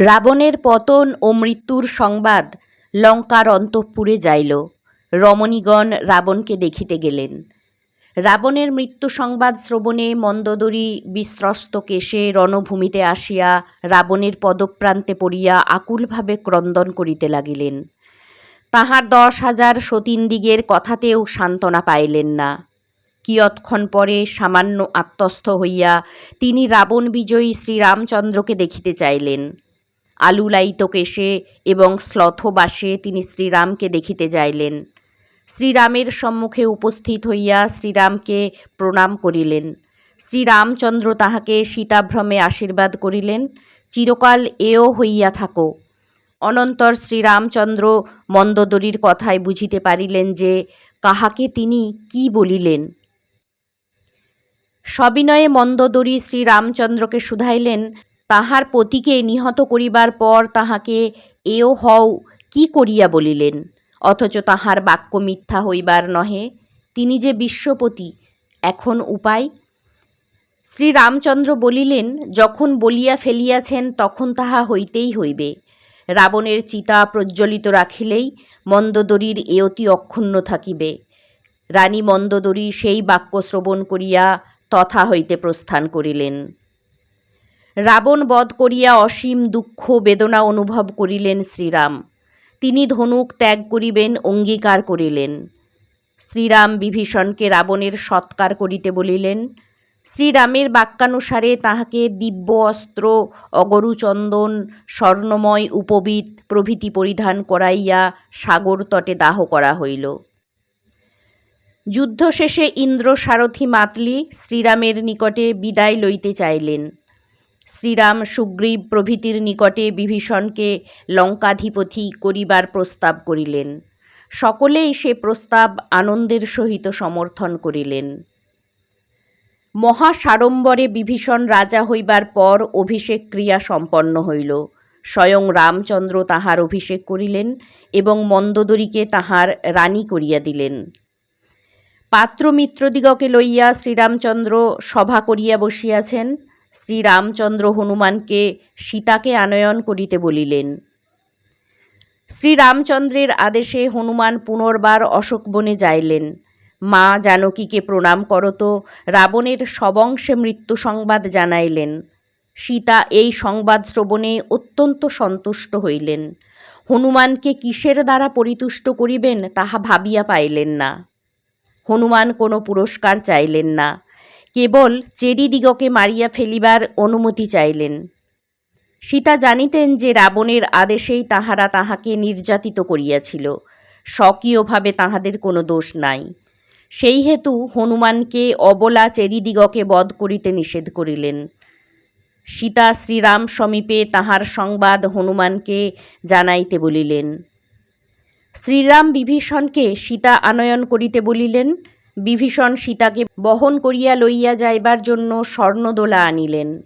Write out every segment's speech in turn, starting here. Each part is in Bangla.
রাবণের পতন ও মৃত্যুর সংবাদ লঙ্কার অন্তঃপুরে যাইল। রমণীগণ রাবণকে দেখিতে গেলেন। রাবণের মৃত্যু সংবাদ শ্রবণে মন্দোদরী বিস্ত্রস্ত কেশে রণভূমিতে আসিয়া রাবণের পদপ্রান্তে পড়িয়া আকুলভাবে ক্রন্দন করিতে লাগিলেন। তাহার দশ হাজার সতীন্দিগের কথাতেও সান্ত্বনা পাইলেন না। কিয়ৎক্ষণ পরে সামান্য আত্মস্থ হইয়া তিনি রাবণ বিজয়ী শ্রীরামচন্দ্রকে দেখিতে চাইলেন। আলুলায়িত কেশে এবং শ্লথবাসে তিনি শ্রীরামকে দেখিতে যাইলেন। শ্রীরামের সম্মুখে উপস্থিত হইয়া শ্রীরামকে প্রণাম করিলেন। শ্রীরামচন্দ্র তাহাকে সীতাভ্রমে আশীর্বাদ করিলেন, চিরকাল এও হইয়া থাকো। অনন্তর শ্রীরামচন্দ্র মন্দোদরীর কথায় বুঝিতে পারিলেন যে, কাহাকে তিনি কি বলিলেন? সবিনয়ে মন্দোদরী শ্রীরামচন্দ্রকে শুধাইলেন তাহার পতিকে নিহত করিবার পর তাহাকে এও হও, কি করিয়া বলিলেন? অথচ তাহার বাক্য মিথ্যা হইবার নহে। তিনি যে বিশ্বপতি, এখন উপায়? শ্রীরামচন্দ্র বলিলেন, যখন বলিয়া ফেলিয়াছেন, তখন তাহা হইতেই হইবে। রাবণের চিতা প্রজ্বলিত রাখিলেই মন্দদরীর এ অতি অক্ষুণ্ণ থাকিবে। রানী মন্দদরী সেই বাক্য শ্রবণ করিয়া তথা হইতে প্রস্থান করিলেন। রাবণ বধ করিয়া অসীম দুঃখ, বেদনা অনুভব করিলেন শ্রীরাম। তিনি ধনুক ত্যাগ করিবেন, অঙ্গীকার করিলেন। শ্রীরাম বিভীষণকে রাবণের সৎকার করিতে বলিলেন, শ্রীরামের বাক্যানুসারে তাহাকে দিব্য অস্ত্র অগরুচন্দন স্বর্ণময় উপবিত প্রভৃতি পরিধান করাইয়া সাগর তটে দাহ করা হইল। যুদ্ধ শেষে ইন্দ্র সারথি মাতলি শ্রীরামের নিকটে বিদায় লইতে চাইলেন। শ্রীরাম সুগ্রীব প্রভৃতির নিকটে বিভীষণকে লঙ্কাধিপতি করিবার প্রস্তাব করিলেন। সকলেই সে প্রস্তাব আনন্দের সহিত সমর্থন করিলেন। মহাসাড়ম্বরে বিভীষণ রাজা হইবার পর অভিষেক ক্রিয়া সম্পন্ন হইল। স্বয়ং রামচন্দ্র তাহার অভিষেক করিলেন এবং মন্দোদরীকে তাহার রানী করিয়া দিলেন। পাত্রমিত্রদিগকে লইয়া শ্রীরামচন্দ্র সভা করিয়া বসিয়াছেন। শ্রীরামচন্দ্র হনুমানকে সীতাকে আনয়ন করিতে বলিলেন। শ্রীরামচন্দ্রের আদেশে হনুমান পুনর্বার অশোকবনে যাইলেন। মা জানকীকে প্রণাম করত, রাবণের সবংশে মৃত্যু সংবাদ জানাইলেন। সীতা এই সংবাদ শ্রবণে অত্যন্ত সন্তুষ্ট হইলেন। হনুমানকে কিসের দ্বারা পরিতুষ্ট করিবেন তাহা ভাবিয়া পাইলেন না। হনুমান কোনো পুরস্কার চাইলেন না। কেবল চেরিদিগকে মারিয়া ফেলিবার অনুমতি চাইলেন। সীতা জানিতেন যে রাবণের আদেশেই তাহারা তাহাকে নির্যাতিত করিয়াছিল, স্বকীয়ভাবে তাহাদের কোনো দোষ নাই। সেই হেতু হনুমানকে অবলা চেরিদিগকে বধ করিতে নিষেধ করিলেন। সীতা শ্রীরাম সমীপে তাহার সংবাদ হনুমানকে জানাইতে বলিলেন। শ্রীরাম বিভীষণকে সীতা আনয়ন করিতে বলিলেন বিভীষণ সীতাকে বহন করিয়া লইয়া যাইবার জন্য স্বর্ণদোলা আনিলেন।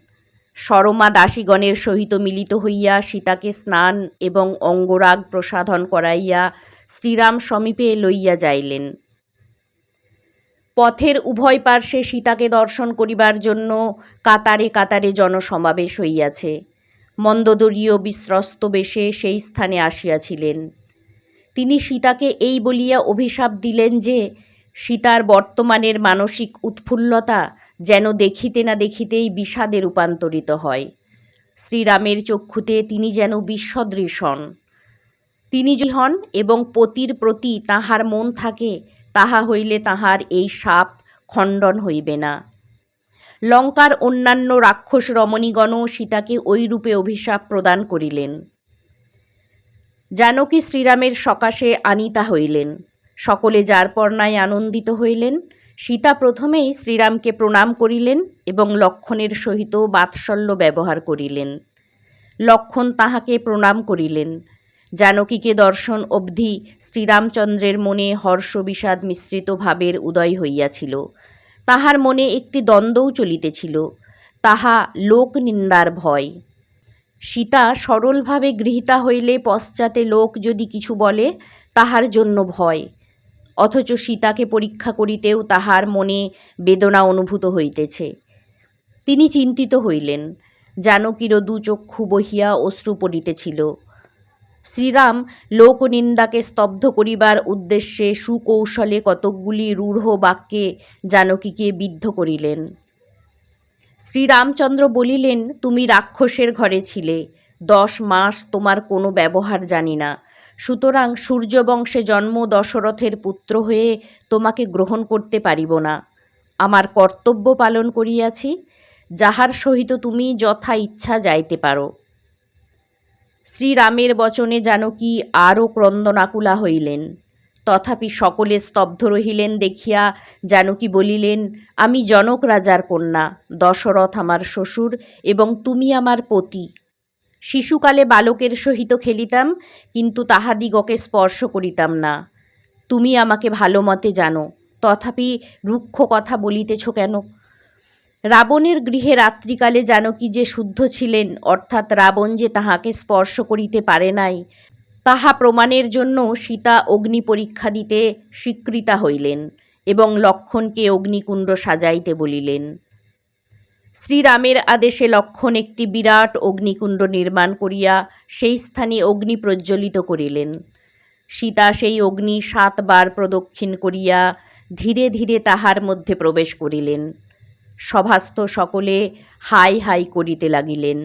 সরমা দাসীগণের সহিত মিলিত হইয়া সীতাকে স্নান এবং অঙ্গরাগ প্রসাধন করাইয়া শ্রীরাম সমীপে লইয়া যাইলেন। পথের উভয় পার্শ্বে সীতাকে দর্শন করিবার জন্য কাতারে কাতারে জনসমাবেশ হইয়াছে। মন্দোদরীয় বিস্ত্রস্ত বেশে সেই স্থানে আসিয়াছিলেন। তিনি সীতাকে এই বলিয়া অভিশাপ দিলেন যে সীতার বর্তমানের মানসিক উৎফুল্লতা যেন দেখিতে না দেখিতেই বিষাদে রূপান্তরিত হয়। শ্রীরামের চক্ষুতে তিনি যেন বিশ্বদৃশ হন তিনি যে হন এবং পতির প্রতি তাহার মন থাকে, তাহা হইলে তাহার এই সাপ খণ্ডন হইবে না। লঙ্কার অন্যান্য রাক্ষস রমণীগণও সীতাকে ওই রূপে অভিশাপ প্রদান করিলেন। জানকী শ্রীরামের সকাশে আনিতা হইলেন। সকলে যার পর্ণায় আনন্দিত হইলেন, সীতা প্রথমেই শ্রীরামকে প্রণাম করিলেন এবং লক্ষণের সহিত বাৎসল্য ব্যবহার করিলেন। লক্ষণ তাহাকে প্রণাম করিলেন। জানকীকে দর্শন অবধি শ্রীরামচন্দ্রের মনে হর্ষ বিষাদ মিশ্রিত ভাবের উদয় হইয়াছিল। তাহার মনে একটি দ্বন্দ্বও চলিতেছিল। তাহা লোক নিন্দার ভয়। সীতা সরলভাবে গৃহীতা হইলে পশ্চাতে লোক যদি কিছু বলে, তাহার জন্য ভয়। অথচ সীতাকে পরীক্ষা করিতেও তাহার মনে বেদনা অনুভূত হইতেছে। তিনি চিন্তিত হইলেন। জানকীরও দু চক্ষু বহিয়া অশ্রু পড়িতেছিল। শ্রীরাম লোকনিন্দাকে স্তব্ধ করিবার উদ্দেশ্যে সুকৌশলে কতকগুলি রূঢ় বাক্যে জানকীকে বিদ্ধ করিলেন। শ্রীরামচন্দ্র বলিলেন, তুমি রাক্ষসের ঘরে ছিলে। দশ মাস তোমার কোনো ব্যবহার জানি না। সুতরাং সূর্যবংশে জন্ম দশরথের পুত্র হয়ে তোমাকে গ্রহণ করতে পারিব না। আমার কর্তব্য পালন করিয়াছি, যাহার সহিত তুমি যথা ইচ্ছা যাইতে পারো। শ্রীরামের বচনে জানকী আরও ক্রন্দনাকুলা হইলেন। তথাপি সকলে স্তব্ধ রহিলেন, দেখিয়া জানকী বলিলেন, আমি জনক রাজার কন্যা, দশরথ আমার শ্বশুর এবং তুমি আমার পতি শিশুকালে বালকের সহিত খেলিতাম, কিন্তু তাহাদিগকে স্পর্শ করিতাম না। তুমি আমাকে ভালো মতে জানো, তথাপি রুক্ষ কথা বলিতেছ কেন? রাবণের গৃহে রাত্রিকালে জানকী যে শুদ্ধ ছিলেন, অর্থাৎ রাবণ যে তাহাকে স্পর্শ করিতে পারে নাই, তাহা প্রমাণের জন্য সীতা অগ্নি পরীক্ষা দিতে স্বীকৃতা হইলেন এবং লক্ষণকে অগ্নিকুণ্ড সাজাইতে বলিলেন। শ্রীরামের আদেশে লক্ষণ একটি বিরাট অগ্নিকুণ্ড নির্মাণ করিয়া সেই স্থানে অগ্নি প্রজ্বলিত করিলেন। সীতা সেই অগ্নি সাতবার প্রদক্ষিণ করিয়া ধীরে ধীরে তাহার মধ্যে প্রবেশ করিলেন। সভাস্থ সকলে হাই হাই করিতে লাগিলেন।